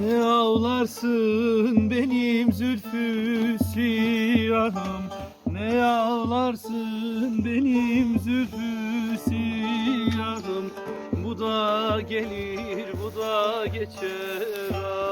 Ne ağlarsın benim zülfü siyahım? Ne ağlarsın benim zülfü siyahım? Bu da gelir bu da geçer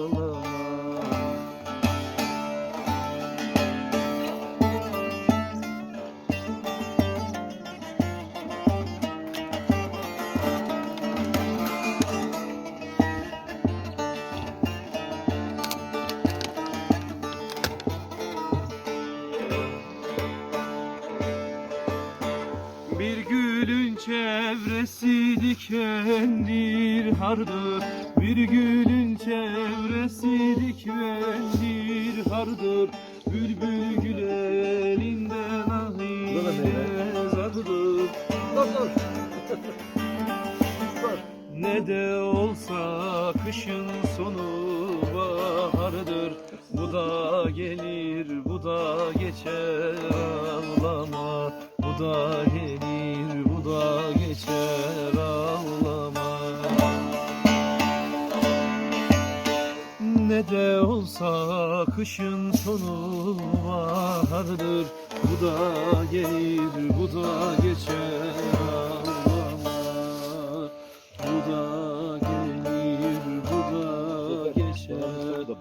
Bir gülün çevresi dikendir hardır. Bir gülün çevresi dikendir hardır. Bülbül gül elinden ahire zardır. Ne de olsa kışın sonu bahardır. Bu da gelir bu da geçer ağlama. Bu da gelir Ne de olsa kışın sonu bahardır Bu da gelir bu da geçer ağlama. Bu da gelir bu da geçer Bu